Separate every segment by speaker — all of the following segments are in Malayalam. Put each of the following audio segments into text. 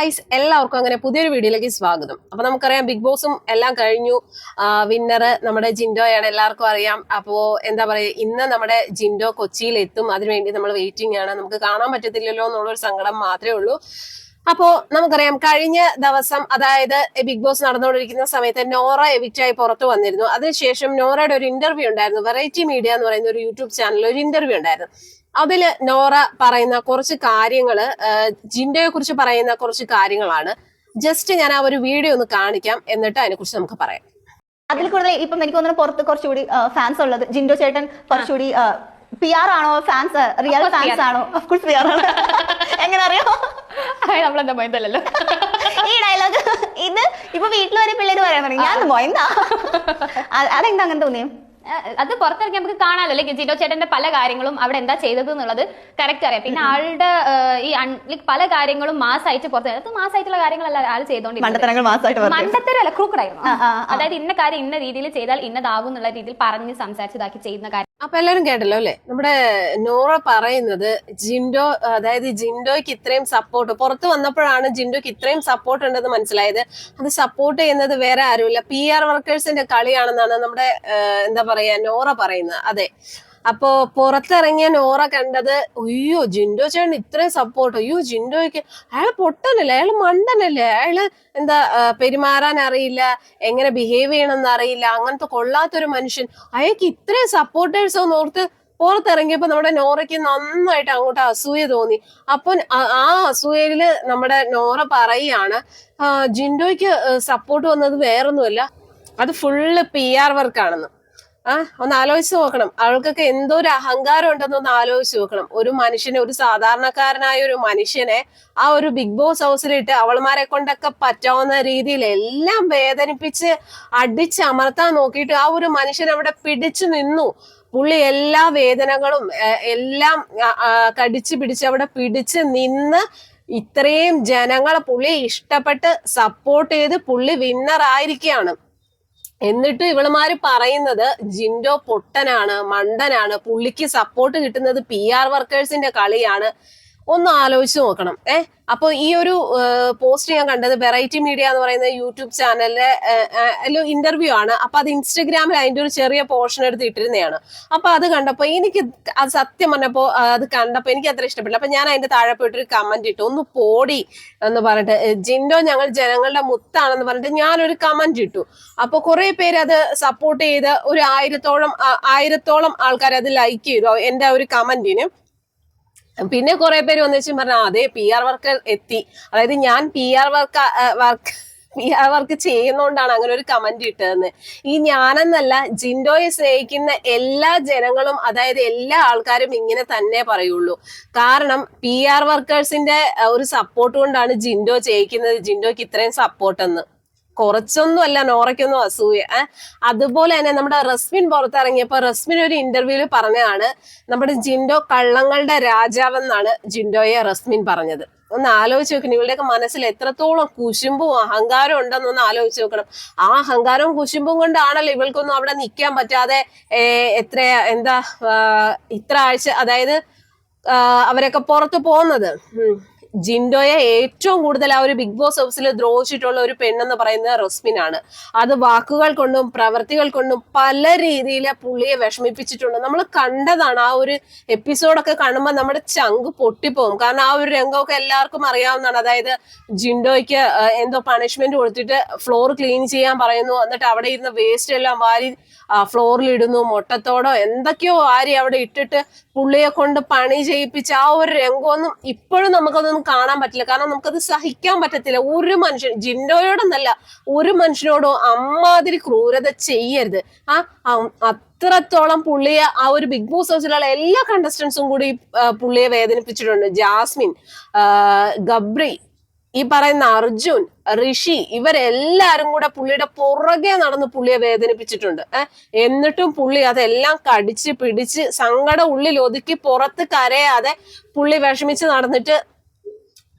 Speaker 1: ഗായ്സ് എല്ലാവർക്കും അങ്ങനെ പുതിയൊരു വീഡിയോയിലേക്ക് സ്വാഗതം. അപ്പൊ നമുക്കറിയാം ബിഗ് ബോസും എല്ലാം കഴിഞ്ഞു. വിന്നർ നമ്മുടെ ജിൻഡോയാണ് എല്ലാവർക്കും അറിയാം. അപ്പോ എന്താ പറയാ ഇന്ന് നമ്മുടെ ജിൻഡോ കൊച്ചിയിൽ എത്തും. അതിനുവേണ്ടി നമ്മൾ വെയിറ്റിംഗ് ആണ്. നമുക്ക് കാണാൻ പറ്റത്തില്ലല്ലോ എന്നുള്ളൊരു സങ്കടം മാത്രമേ ഉള്ളൂ. അപ്പോ നമുക്കറിയാം കഴിഞ്ഞ ദിവസം അതായത് ബിഗ് ബോസ് നടന്നുകൊണ്ടിരിക്കുന്ന സമയത്ത് നോറ എവിക്റ്റ് ആയി പുറത്തു വന്നിരുന്നു. അതിനുശേഷം നോറയുടെ ഒരു ഇന്റർവ്യൂ ഉണ്ടായിരുന്നു. വെറൈറ്റി മീഡിയ എന്ന് പറയുന്ന ഒരു യൂട്യൂബ് ചാനലിൽ ഒരു ഇന്റർവ്യൂ ഉണ്ടായിരുന്നു. അതിൽ നോറ പറയുന്ന കുറച്ച് കാര്യങ്ങൾ ജിൻഡയെ കുറിച്ച് പറയുന്ന കുറച്ച് കാര്യങ്ങളാണ്. ജസ്റ്റ് ഞാൻ ആ ഒരു വീഡിയോ ഒന്ന് കാണിക്കാം എന്നിട്ട് അതിനെ കുറിച്ച് നമുക്ക് പറയാം.
Speaker 2: അതിൽ കൂടുതൽ ഇപ്പം എനിക്ക് തോന്നുന്നു പുറത്ത് കുറച്ചുകൂടി ഫാൻസ് ഉള്ളത്. ജിൻഡോ ചേട്ടൻ കുറച്ചുകൂടി പി ആർ ആണോ ഫാൻസ് റിയൽ ഫാൻസ് ആണോ? ഓഫ് കോഴ്സ് പി ആർ ആണ്. എങ്ങനെ അറിയോ
Speaker 3: നമ്മളെന്താ മൊയന്തല്ലല്ലോ
Speaker 2: ഈ ഡയലോഗ് ഇത് ഇപ്പൊ വീട്ടിൽ വരെ പിള്ളേര് പറയാൻ തുടങ്ങി. ഞാൻ മൊയന്താ? അതെന്താ അങ്ങനെ തോന്നിയോ?
Speaker 3: അത് പുറത്തിറങ്ങി നമുക്ക് കാണാമല്ലോ ലൈക്ക് ജിറ്റോ ചേട്ടന്റെ പല കാര്യങ്ങളും അവിടെ എന്താ ചെയ്തത് എന്നുള്ളത് കറക്റ്റ് അറിയാം. പിന്നെ ആളുടെ ഈ ലൈക്ക് പല കാര്യങ്ങളും മാസമായിട്ട് പുറത്ത് അത് മാസമായിട്ടുള്ള കാര്യങ്ങളല്ല ആൾ
Speaker 2: ചെയ്തോണ്ടിരിക്കുന്നത്
Speaker 3: മണ്ടത്തരല്ല. അതായത് ഇന്ന കാര്യം ഇന്ന രീതിയിൽ ചെയ്താൽ ഇന്നതാകും എന്നുള്ള രീതിയിൽ പറഞ്ഞ് സംസാരിച്ചതാക്കി ചെയ്യുന്ന കാര്യം.
Speaker 1: അപ്പൊ എല്ലാരും കേട്ടല്ലോ അല്ലെ? നമ്മുടെ നോറ പറയുന്നത് ജിൻഡോ അതായത് ജിൻഡോയ്ക്ക് ഇത്രയും സപ്പോർട്ട് പുറത്ത് വന്നപ്പോഴാണ് ജിൻഡോയ്ക്ക് ഇത്രയും സപ്പോർട്ട് ഉണ്ടെന്ന് മനസ്സിലായത്. അത് സപ്പോർട്ട് ചെയ്യുന്നത് വേറെ ആരുമില്ല. പി ആർ വർക്കേഴ്സിന്റെ കളിയാണെന്നാണ് നമ്മുടെ എന്താ പറയാ നോറ പറയുന്നത്. അതെ. അപ്പോ പുറത്തിറങ്ങിയ നോറ കണ്ടത് അയ്യോ ജിൻഡോ ചേട്ടൻ ഇത്രയും സപ്പോർട്ട് അയ്യോ ജിൻഡോയ്ക്ക് അയാൾ പൊട്ടനല്ലേ അയാൾ മണ്ടനല്ലേ അയാൾ എന്താ പെരുമാറാൻ അറിയില്ല എങ്ങനെ ബിഹേവ് ചെയ്യണമെന്ന് അറിയില്ല അങ്ങനത്തെ കൊള്ളാത്തൊരു മനുഷ്യൻ. അയാൾക്ക് ഇത്രയും സപ്പോർട്ടേഴ്സ് ഒന്ന് ഓർത്ത് പുറത്തിറങ്ങിയപ്പോ നമ്മുടെ നോറയ്ക്ക് നന്നായിട്ട് അങ്ങോട്ട് അസൂയ തോന്നി. അപ്പൊ ആ അസൂയയിൽ നമ്മുടെ നോറ പറയാണ് ജിൻഡോയ്ക്ക് സപ്പോർട്ട് വന്നത് വേറൊന്നുമല്ല അത് ഫുള്ള് പി ആർ വർക്കാണെന്ന് ആ ഒന്ന് ആലോചിച്ച് നോക്കണം. അവൾക്കൊക്കെ എന്തോ ഒരു അഹങ്കാരം ഉണ്ടെന്ന് ഒന്ന് ആലോചിച്ച് നോക്കണം. ഒരു മനുഷ്യനെ ഒരു സാധാരണക്കാരനായ ഒരു മനുഷ്യനെ ആ ഒരു ബിഗ് ബോസ് ഹൗസിലിട്ട് അവൾമാരെ കൊണ്ടൊക്കെ പറ്റാവുന്ന രീതിയിൽ എല്ലാം വേദനിപ്പിച്ച് അടിച്ചമർത്താൻ നോക്കിയിട്ട് ആ ഒരു മനുഷ്യൻ അവിടെ പിടിച്ചു നിന്നു. പുള്ളി എല്ലാ വേദനകളും എല്ലാം കടിച്ചു പിടിച്ച് അവിടെ പിടിച്ച് നിന്ന് ഇത്രയും ജനങ്ങളെ പുള്ളി ഇഷ്ടപ്പെട്ട് സപ്പോർട്ട് ചെയ്ത് പുള്ളി വിന്നർ ആയിരിക്കുകയാണ്. എന്നിട്ട് ഇവളുമാര് പറയുന്നത് ജിൻഡോ പൊട്ടനാണ് മണ്ടനാണ് പുള്ളിക്ക് സപ്പോർട്ട് കിട്ടുന്നത് പി ആർ വർക്കേഴ്സിന്റെ കളിയാണ്. ഒന്ന് ആലോചിച്ച് നോക്കണം. ഏഹ് അപ്പൊ ഈ ഒരു പോസ്റ്റ് ഞാൻ കണ്ടത് വെറൈറ്റി മീഡിയ എന്ന് പറയുന്ന യൂട്യൂബ് ചാനലിലെ ഇന്റർവ്യൂ ആണ്. അപ്പൊ അത് ഇൻസ്റ്റഗ്രാമിൽ അതിന്റെ ഒരു ചെറിയ പോർഷൻ എടുത്ത് ഇട്ടിരുന്നതാണ് അപ്പൊ അത് കണ്ടപ്പോ എനിക്ക് അത് സത്യം പറഞ്ഞപ്പോ അത് കണ്ടപ്പോ എനിക്ക് അത്ര ഇഷ്ടപ്പെട്ടില്ല. അപ്പൊ ഞാൻ അതിന്റെ താഴെ പോയിട്ട് ഒരു കമന്റ് ഇട്ടു. ഒന്ന് പോടി എന്ന് പറഞ്ഞിട്ട് ജിൻഡോ ഞങ്ങൾ ജനങ്ങളുടെ മുത്താണെന്ന് പറഞ്ഞിട്ട് ഞാനൊരു കമന്റ് ഇട്ടു. അപ്പൊ കുറെ പേര് അത് സപ്പോർട്ട് ചെയ്ത് ഒരു ആയിരത്തോളം ആയിരത്തോളം ആൾക്കാർ അത് ലൈക്ക് ചെയ്തു. എന്റെ ഒരു കമന്റിന് പിന്നെ കുറെ പേര് വന്നിച്ച് പറഞ്ഞു "ആ, അതെ പി ആർ വർക്ക് എത്തി. അതായത് ഞാൻ P R work work P R work ചെയ്യുന്നോണ്ടാണ് അങ്ങനെ ഒരു കമന്റ് ഇട്ടതെന്ന്. ഈ ഞാനെന്നല്ല ജിൻഡോയെ സ്നേഹിക്കുന്ന എല്ലാ ജനങ്ങളും അതായത് എല്ലാ ആൾക്കാരും ഇങ്ങനെ തന്നെ പറയുള്ളൂ. കാരണം പി ആർ വർക്കേഴ്സിന്റെ ഒരു സപ്പോർട്ട് കൊണ്ടാണ് ജിൻഡോ ചെയ്യിക്കുന്നത്. ജിൻഡോയ്ക്ക് ഇത്രയും സപ്പോർട്ട് എന്ന്. കുറച്ചൊന്നും അല്ല നോറയ്ക്കൊന്നും അസൂയ? അതുപോലെ തന്നെ നമ്മുടെ റസ്മിൻ പുറത്തിറങ്ങിയപ്പോ റസ്മിൻ ഒരു ഇന്റർവ്യൂവിൽ പറഞ്ഞതാണ് നമ്മുടെ ജിൻഡോ കള്ളങ്ങളുടെ രാജാവെന്നാണ് ജിൻഡോയെ റസ്മിൻ പറഞ്ഞത് ഒന്ന് ആലോചിച്ച് നോക്കണം ഇവളുടെയൊക്കെ മനസ്സിൽ എത്രത്തോളം കുശുമ്പും അഹങ്കാരം ഉണ്ടെന്നൊന്ന് ആലോചിച്ച് നോക്കണം ആ അഹങ്കാരവും കുശുമ്പും കൊണ്ടാണല്ലോ ഇവൾക്കൊന്നും അവിടെ നിൽക്കാൻ പറ്റാതെ എത്ര എന്താ ഇത്ര ആഴ്ച അതായത് അവരൊക്കെ പുറത്ത് പോകുന്നത്. ജിൻഡോയെ ഏറ്റവും കൂടുതൽ ആ ഒരു ബിഗ് ബോസ് ഹൗസിൽ ദ്രോഹിച്ചിട്ടുള്ള ഒരു പെണ്ണെന്ന് പറയുന്നത് റസ്മിനാണ്. അത് വാക്കുകൾ കൊണ്ടും പ്രവർത്തികൾ കൊണ്ടും പല രീതിയിൽ പുള്ളിയെ വിഷമിപ്പിച്ചിട്ടുണ്ട്. നമ്മൾ കണ്ടതാണ് ആ ഒരു എപ്പിസോഡൊക്കെ കാണുമ്പോൾ നമ്മുടെ ചങ്ക് പൊട്ടിപ്പോകും. കാരണം ആ ഒരു രംഗമൊക്കെ എല്ലാവർക്കും അറിയാവുന്നതാണ്. അതായത് ജിൻഡോയ്ക്ക് എന്തോ പണിഷ്മെന്റ് കൊടുത്തിട്ട് ഫ്ലോർ ക്ലീൻ ചെയ്യാൻ പറയുന്നു. എന്നിട്ട് അവിടെ ഇരുന്ന വേസ്റ്റ് എല്ലാം വാരി ഫ്ലോറിൽ ഇടുന്നു. മുട്ടത്തോടോ എന്തൊക്കെയോ വാരി അവിടെ ഇട്ടിട്ട് പുള്ളിയെ കൊണ്ട് പണി ചെയ്യിപ്പിച്ച ആ ഒരു രംഗമൊന്നും ഇപ്പോഴും നമുക്കതൊന്നും കാണാൻ പറ്റില്ല. കാരണം നമുക്കത് സഹിക്കാൻ പറ്റത്തില്ല. ഒരു മനുഷ്യൻ ജിൻഡോയോടൊന്നല്ല ഒരു മനുഷ്യനോടോ അമ്മാതിരി ക്രൂരത ചെയ്യരുത്. ആ അത്രത്തോളം പുള്ളിയെ ആ ഒരു ബിഗ് ബോസ് ഹൗസിലുള്ള എല്ലാ കണ്ടസ്റ്റൻസും കൂടി പുള്ളിയെ വേദനിപ്പിച്ചിട്ടുണ്ട്. ജാസ്മിൻ ഗബ്രി ഈ പറയുന്ന അർജുൻ ഋഷി ഇവരെല്ലാരും കൂടെ പുള്ളിയുടെ പുറകെ നടന്ന് പുള്ളിയെ വേദനിപ്പിച്ചിട്ടുണ്ട്. എന്നിട്ടും പുള്ളി അതെല്ലാം കടിച്ച് പിടിച്ച് സങ്കടം ഉള്ളിൽ ഒതുക്കി പുറത്ത് കരയാതെ പുള്ളി വിഷമിച്ച് നടന്നിട്ട്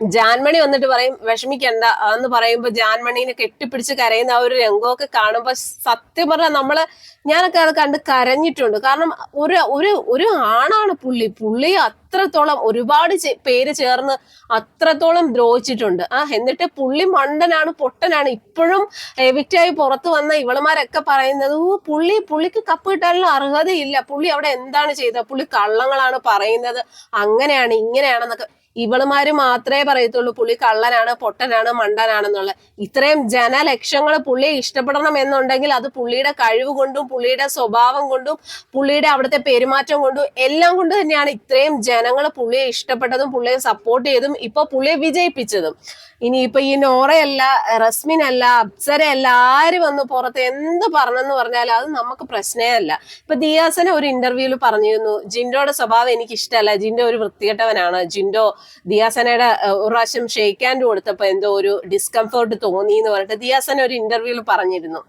Speaker 1: ജാൻമണി വന്നിട്ട് പറയും വിഷമിക്കണ്ട. എന്ന് പറയുമ്പോ ജാൻമണീനെ കെട്ടിപ്പിടിച്ച് കരയുന്ന ആ ഒരു രംഗമൊക്കെ കാണുമ്പോ സത്യം പറഞ്ഞാൽ നമ്മൾ ഞാനൊക്കെ അത് കണ്ട് കരഞ്ഞിട്ടുണ്ട്. കാരണം ഒരു ഒരു ഒരു ആണാണ് പുള്ളി. പുള്ളി അത്രത്തോളം ഒരുപാട് പേര് ചേർന്ന് അത്രത്തോളം ദ്രോഹിച്ചിട്ടുണ്ട്. ആ എന്നിട്ട് പുള്ളി മണ്ടനാണ് പൊട്ടനാണ്. ഇപ്പോഴും എവിക്റ്റായി പുറത്തു വന്ന ഇവളുമാരൊക്കെ പറയുന്നത് "ഓ, പുള്ളി പുള്ളിക്ക് കപ്പ് കിട്ടാനുള്ള അർഹതയില്ല. പുള്ളി അവിടെ എന്താണ് ചെയ്തത്? പുള്ളി കള്ളങ്ങളാണ് പറയുന്നത്. അങ്ങനെയാണ് ഇങ്ങനെയാണെന്നൊക്കെ. ഇവളുമാര് മാത്രമേ പറയത്തുള്ളൂ പുള്ളി കള്ളനാണ് പൊട്ടനാണ് മണ്ടനാണെന്നുള്ള ഇത്രയും ജനലക്ഷങ്ങൾ പുള്ളിയെ ഇഷ്ടപ്പെടണം എന്നുണ്ടെങ്കിൽ അത് പുള്ളിയുടെ കഴിവ് കൊണ്ടും പുള്ളിയുടെ സ്വഭാവം കൊണ്ടും പുള്ളിയുടെ അവിടുത്തെ പെരുമാറ്റം കൊണ്ടും എല്ലാം കൊണ്ട് തന്നെയാണ് ഇത്രയും ജനങ്ങൾ പുള്ളിയെ ഇഷ്ടപ്പെട്ടതും പുള്ളിയെ സപ്പോർട്ട് ചെയ്തും ഇപ്പൊ പുള്ളിയെ വിജയിപ്പിച്ചതും. ഇനി ഇനിയിപ്പൊ ഈ നോറയല്ല റസ്മിനല്ല അപ്സരയല്ല ആര് വന്ന് പുറത്ത് എന്ത് പറഞ്ഞെന്ന് പറഞ്ഞാൽ അത് നമുക്ക് പ്രശ്നമേ അല്ല. ഇപ്പൊ ദിയാസന ഒരു ഇന്റർവ്യൂവിൽ പറഞ്ഞിരുന്നു ജിൻഡോയുടെ സ്വഭാവം എനിക്ക് ഇഷ്ടമല്ല ജിൻഡോ ഒരു വൃത്തികെട്ടവനാണ് ജിൻഡോ ദിയാസനയുടെ ഒരു പ്രാവശ്യം ഷെയ്ക്ക് ഹാൻഡ് കൊടുത്തപ്പോ എന്തോ ഒരു ഡിസ്കംഫേർട്ട് തോന്നി എന്ന് പറഞ്ഞിട്ട് ദിയാസന ഒരു ഇന്റർവ്യൂവിൽ പറഞ്ഞിരുന്നു.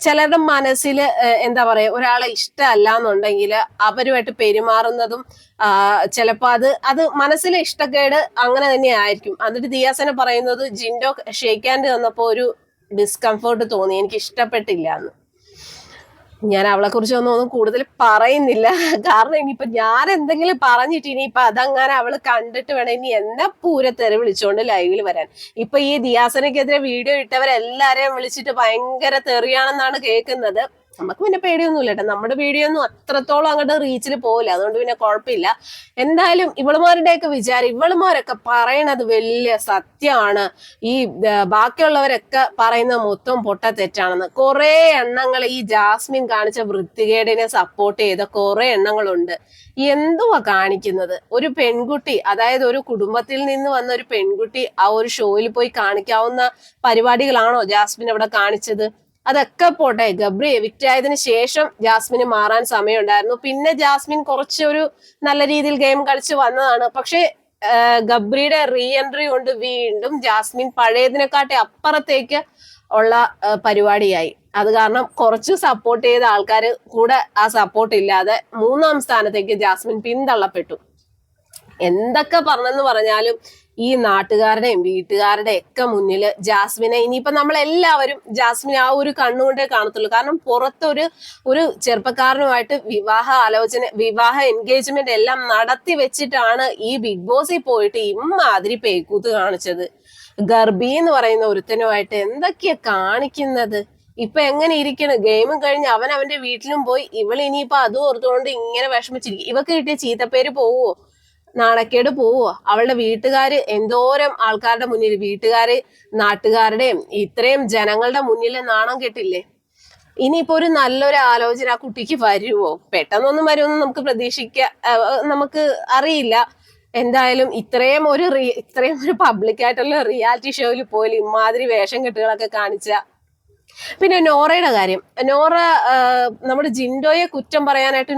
Speaker 1: ചിലരുടെ മനസ്സിൽ എന്താ പറയാ ഒരാളെ ഇഷ്ടമല്ല എന്നുണ്ടെങ്കിൽ അവരുമായിട്ട് പെരുമാറുന്നതും ചിലപ്പോൾ അത് അത് മനസ്സിലെ ഇഷ്ടക്കേട് അങ്ങനെ തന്നെ ആയിരിക്കും. എന്നിട്ട് ദിയാസന പറയുന്നത് ജിൻഡോ ഷെയ്ക്ക് ഹാൻഡ് തന്നപ്പോ ഒരു ഡിസ്കംഫേർട്ട് തോന്നി എനിക്ക് ഇഷ്ടപ്പെട്ടില്ല എന്ന് ഞാൻ അവളെ കുറിച്ച് ഒന്നും കൂടുതൽ പറയുന്നില്ല. കാരണം ഇനിയിപ്പൊ ഞാൻ എന്തെങ്കിലും പറഞ്ഞിട്ട് ഇനിയിപ്പൊ അതങ്ങനെ അവൾ കണ്ടിട്ട് വേണം. ഇനി എന്നെ പൂരത്തെറി വിളിച്ചോണ്ട് ലൈവിൽ വരാൻ. ഇപ്പൊ ഈ ദിയാസനക്കെതിരെ വീഡിയോ ഇട്ടവരെല്ലാരെയും വിളിച്ചിട്ട് ഭയങ്കര തെറിയാണെന്നാണ് കേൾക്കുന്നത്. നമുക്ക് പിന്നെ പേടിയൊന്നുമില്ല കേട്ടോ. നമ്മുടെ വീഡിയോ ഒന്നും അത്രത്തോളം അങ്ങോട്ട് റീച്ചിൽ പോകില്ല അതുകൊണ്ട് പിന്നെ കുഴപ്പമില്ല. എന്തായാലും ഇവളുമാരുടെയൊക്കെ വിചാരം ഇവളുമാരൊക്കെ പറയണത് വലിയ സത്യമാണ്. ഈ ബാക്കിയുള്ളവരൊക്കെ പറയുന്ന മൊത്തം പൊട്ട തെറ്റാണെന്ന്. കുറെ എണ്ണങ്ങൾ ഈ ജാസ്മിൻ കാണിച്ച വൃത്തികേടിനെ സപ്പോർട്ട് ചെയ്ത കുറെ എണ്ണങ്ങളുണ്ട്. എന്തുവാ കാണിക്കുന്നത്? ഒരു പെൺകുട്ടി അതായത് ഒരു കുടുംബത്തിൽ നിന്ന് വന്ന ഒരു പെൺകുട്ടി ആ ഒരു ഷോയിൽ പോയി കാണിക്കാവുന്ന പരിപാടികളാണോ ജാസ്മിൻ അവിടെ കാണിച്ചത്? അതൊക്കെ പോട്ടെ. ഗബ്രി എവിക്റ്റ് ആയതിനു ശേഷം ജാസ്മിന് മാറാൻ സമയമുണ്ടായിരുന്നു. പിന്നെ ജാസ്മിൻ കുറച്ചൊരു നല്ല രീതിയിൽ ഗെയിം കളിച്ച് വന്നതാണ്. പക്ഷേ ഗബ്രിയുടെ റീ എൻട്രി കൊണ്ട് വീണ്ടും ജാസ്മിൻ പഴയതിനെക്കാട്ടി അപ്പുറത്തേക്ക് ഉള്ള പരിപാടിയായി. അത് കാരണം കുറച്ച് സപ്പോർട്ട് ചെയ്ത ആൾക്കാർ കൂടെ ആ സപ്പോർട്ട് ഇല്ലാതെ മൂന്നാം സ്ഥാനത്തേക്ക് ജാസ്മിൻ പിന്തള്ളപ്പെട്ടു. എന്തൊക്കെ പറഞ്ഞെന്ന് പറഞ്ഞാലും ഈ നാട്ടുകാരുടെയും വീട്ടുകാരുടെ ഒക്കെ മുന്നിൽ ജാസ്മിനെ ഇനിയിപ്പോ നമ്മൾ എല്ലാവരും ജാസ്മിനെ ആ ഒരു കണ്ണുകൊണ്ടേ കാണത്തുള്ളൂ. കാരണം പുറത്തൊരു ഒരു ചെറുപ്പക്കാരനുമായിട്ട് വിവാഹ ആലോചന വിവാഹ എൻഗേജ്മെന്റ് എല്ലാം നടത്തി വെച്ചിട്ടാണ് ഈ ബിഗ് ബോസിൽ പോയിട്ട് ഇമ്മാതിരി പേക്കൂത്ത് കാണിച്ചത്. ഗർഭി എന്ന് പറയുന്ന ഒരുത്തനുമായിട്ട് എന്തൊക്കെയാ കാണിക്കുന്നത്? ഇപ്പൊ എങ്ങനെ ഇരിക്കണ്? ഗെയിമും കഴിഞ്ഞ് അവൻ അവന്റെ വീട്ടിലും പോയി. ഇവൾ ഇനിയിപ്പോ അതും ഓർത്തുകൊണ്ട് ഇങ്ങനെ വിഷമിച്ചിരിക്കും. ഇവക്ക് കിട്ടിയ ചീത്തപ്പേര് പോവോ? നാണക്കേട് പോവോ അവളുടെ വീട്ടുകാര് എന്തോരം ആൾക്കാരുടെ മുന്നിൽ വീട്ടുകാര് നാട്ടുകാരുടെയും ഇത്രയും ജനങ്ങളുടെ മുന്നിൽ നാണം കെട്ടില്ലേ? ഇനിയിപ്പോ ഒരു നല്ലൊരു ആലോചന ആ കുട്ടിക്ക് വരുമോ പെട്ടെന്നൊന്നും വരുമെന്ന് നമുക്ക് പ്രതീക്ഷിക്ക നമുക്ക് അറിയില്ല. എന്തായാലും ഇത്രയും ഒരു ഇത്രയും ഒരു പബ്ലിക്കായിട്ടുള്ള റിയാലിറ്റി ഷോയിൽ പോലും ഇമാതിരി വേഷം കെട്ടുകളൊക്കെ കാണിച്ച പിന്നെ നോറയുടെ കാര്യം. നോറ നമ്മുടെ ജിൻഡോയെ കുറ്റം പറയാനായിട്ട്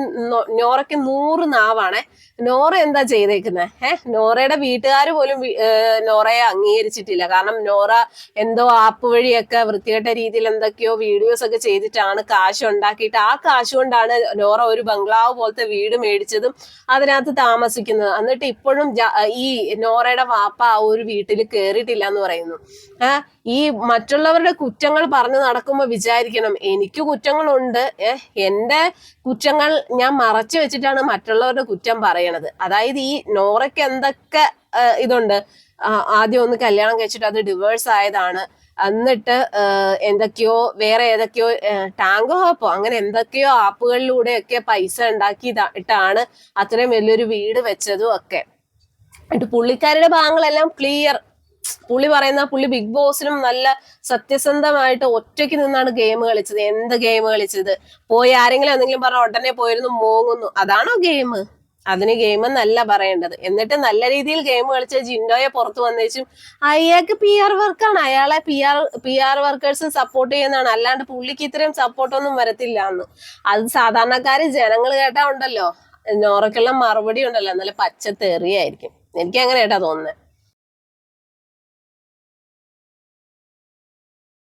Speaker 1: നോറയ്ക്ക് നൂറ് നാവാണ്. നോറ എന്താ ചെയ്തേക്കുന്നത് ഏഹ് നോറയുടെ വീട്ടുകാർ പോലും നോറയെ അംഗീകരിച്ചിട്ടില്ല. കാരണം നോറ എന്തോ ആപ്പ് വഴിയൊക്കെ വൃത്തികെട്ട രീതിയിൽ എന്തൊക്കെയോ വീഡിയോസ് ഒക്കെ ചെയ്തിട്ടാണ് കാശ് ഉണ്ടാക്കിയിട്ട് ആ കാശ് കൊണ്ടാണ് നോറ ഒരു ബംഗ്ലാവ് പോലത്തെ വീട് മേടിച്ചതും അതിനകത്ത് താമസിക്കുന്നത്. എന്നിട്ട് ഇപ്പോഴും ഈ നോറയുടെ വാപ്പ ആ ഒരു വീട്ടിൽ കയറിയിട്ടില്ല എന്ന് പറയുന്നു. ഏഹ് ഈ മറ്റുള്ളവരുടെ കുറ്റങ്ങൾ പറഞ്ഞു നടക്കുമ്പോൾ വിചാരിക്കണം. എനിക്ക് കുറ്റങ്ങളുണ്ട്. ഏഹ് എന്റെ കുറ്റങ്ങൾ ഞാൻ മറച്ചു വെച്ചിട്ടാണ് മറ്റുള്ളവരുടെ കുറ്റം പറയണത്. അതായത് ഈ നോറയ്ക്ക് എന്തൊക്കെ ഇതുണ്ട്? ആദ്യം ഒന്ന് കല്യാണം കഴിച്ചിട്ട് അത് ഡിവേഴ്സ് ആയതാണ്. എന്നിട്ട് എന്തൊക്കെയോ വേറെ ഏതൊക്കെയോ ടാങ്കോ ഹോപ്പോ അങ്ങനെ എന്തൊക്കെയോ ആപ്പുകളിലൂടെയൊക്കെ പൈസ ഉണ്ടാക്കി ഇട്ടാണ് അത്രയും വലിയൊരു വീട് വെച്ചതും ഒക്കെ. എന്നിട്ട് പുള്ളിക്കാരുടെ ഭാഗങ്ങളെല്ലാം ക്ലിയർ പുള്ളി പറയുന്ന പുള്ളി ബിഗ് ബോസിനും നല്ല സത്യസന്ധമായിട്ട് ഒറ്റയ്ക്ക് നിന്നാണ് ഗെയിം കളിച്ചത്. എന്ത് ഗെയിം കളിച്ചത്? പോയി ആരെങ്കിലും എന്തെങ്കിലും പറഞ്ഞ ഉടനെ പോയിരുന്നു മോങ്ങുന്നു. അതാണോ ഗെയിം അതിന് ഗെയിം എന്നല്ല പറയേണ്ടത്. എന്നിട്ട് നല്ല രീതിയിൽ ഗെയിം കളിച്ച ജിൻഡോയെ പുറത്തു വന്നേച്ചും അയാൾക്ക് പി ആർ വർക്കാണ് അയാളെ പി ആർ പി ആർ വർക്കേഴ്സും സപ്പോർട്ട് ചെയ്യുന്നതാണ്. അല്ലാണ്ട് പുള്ളിക്ക് ഇത്രയും സപ്പോർട്ടൊന്നും വരത്തില്ല എന്ന്. അത് സാധാരണക്കാര് ജനങ്ങൾ കേട്ടാ ഉണ്ടല്ലോ. നോറക്കുള്ള മറുപടി ഉണ്ടല്ലോ. നല്ല പച്ച തെറിയായിരിക്കും എനിക്ക് അങ്ങനെ കേട്ടാ തോന്നുന്നത്